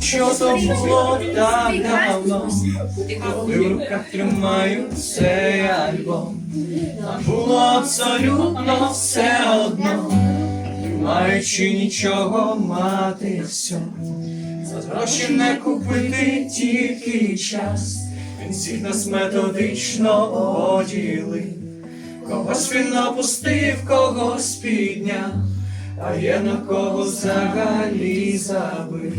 Що то було так давно, коли в руках тримаю цей альбом, нам було абсолютно все одно, не маючи нічого мати все. За гроші не купити тільки час, він всіх нас методично поділив. Когось він опустив, когось підняв, а є на кого взагалі забив.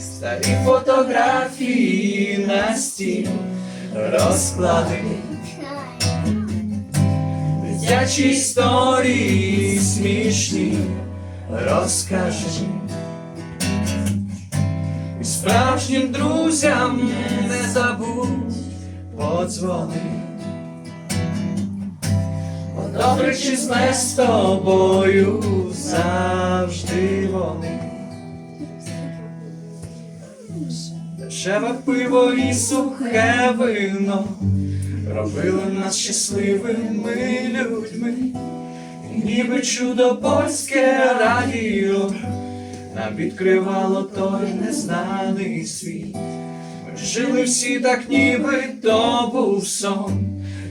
Старі фотографії на стіл розклади. Дитячі історії смішні розкажи. І справжнім друзям не забудь подзвони. Добре чи зле з тобою завжди вони. Дешеве пиво і сухе вино робили нас щасливими людьми, ніби чудо польське радіо нам відкривало той незнаний світ. Ми жили всі так, ніби то був сон,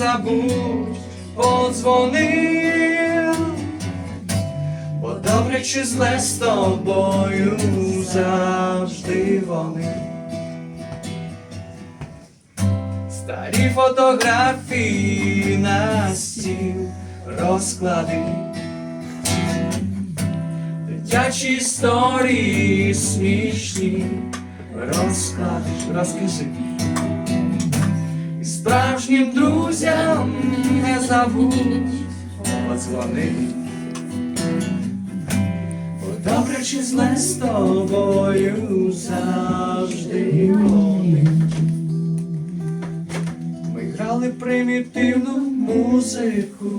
Забудь подзвони, бо добре чи зле з тобою завжди вони. Старі фотографії на стіл розклади. Дитячі історії смішні розкладиш, розкажи. Справжнім друзям не забудь подзвони. Бо добре чи зле з тобою завжди вони. Ми грали примітивну музику,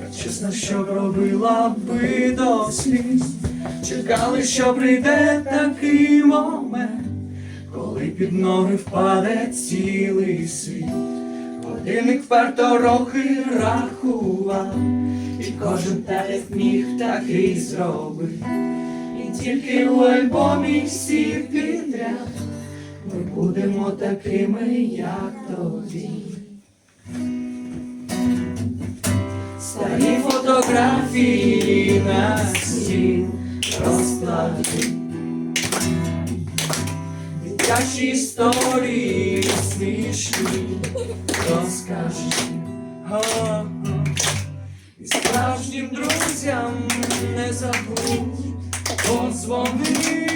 так чесно, що робила би до сліз. Чекали, що прийде такий момент, під ноги впаде цілий світ. Годинник вперто роки рахував, і кожен як міг, так і зробив. І тільки у альбомі всі підряд ми будемо такими, як тоді. Старі фотографії на стіл розклади. Дитячі історії смішні розкажи. І справжнім друзям не забудь подзвони.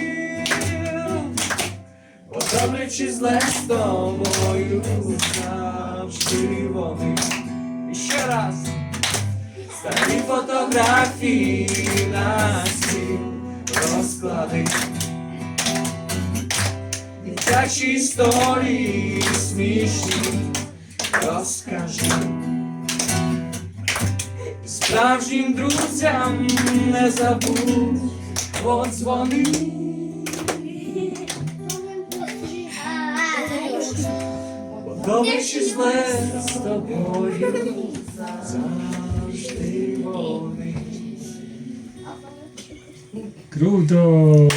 Бо добре чи зле з тобою завжди вони. І ще раз. Старі фотографії на стіл розклади. Дитячі історії смішні розкажи. Справжнім друзям не забудь подзвони. Бо добре чи зле з тобою завжди вони. Круто!